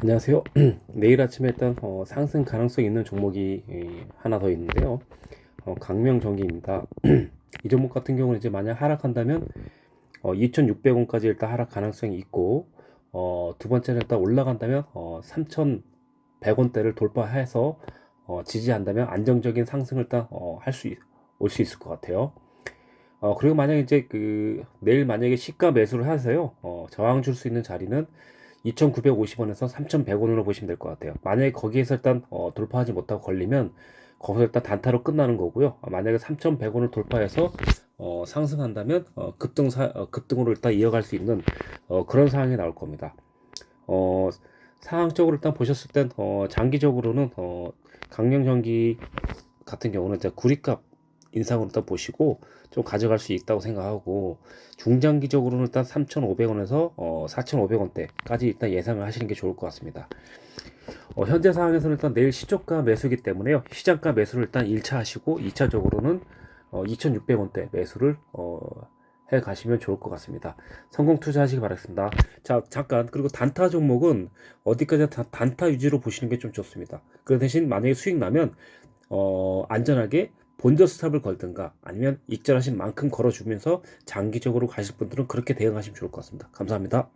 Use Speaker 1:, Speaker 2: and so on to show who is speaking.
Speaker 1: 안녕하세요. 내일 아침에 일단 어, 상승 가능성 있는 종목이 예, 하나 더 있는데요. 어, 강명전기입니다. 이 종목 같은 경우는 이제 만약 하락한다면 어, 2,600원까지 일단 하락 가능성이 있고 어, 두 번째는 일단 올라간다면 어, 3,100원대를 돌파해서 어, 지지한다면 안정적인 상승을 일단 어, 할수 올 수 있을 것 같아요. 어, 그리고 만약 이제 그 내일 만약에 시가 매수를 하세요. 어, 저항 줄 수 있는 자리는 2,950원에서 3,100원으로 보시면 될 것 같아요. 만약에 거기에서 일단 어, 돌파하지 못하고 걸리면 거기서 일단 단타로 끝나는 거고요. 어, 만약에 3,100원을 돌파해서 어, 상승한다면 어, 급등 사, 어, 급등으로 일단 이어갈 수 있는 어, 그런 상황이 나올 겁니다. 어, 상황적으로 일단 보셨을 땐 어, 장기적으로는 어, 강령전기 같은 경우는 이제 구리값 인상으로 일단 보시고 좀 가져갈 수 있다고 생각하고 중장기적으로는 일단 3,500원에서 어, 4,500원대까지 일단 예상을 하시는 게 좋을 것 같습니다. 어, 현재 상황에서는 일단 내일 시초가 매수기 때문에요. 시장가 매수를 일단 1차 하시고 2차적으로는 어, 2,600원대 매수를 어, 해 가시면 좋을 것 같습니다. 성공 투자하시기 바랍니다. 자, 잠깐 그리고 단타 종목은 어디까지 다, 단타 위주로 보시는 게 좀 좋습니다. 그 대신 만약에 수익 나면 어, 안전하게 본저 스탑을 걸든가 아니면 익절하신 만큼 걸어주면서 장기적으로 가실 분들은 그렇게 대응하시면 좋을 것 같습니다. 감사합니다.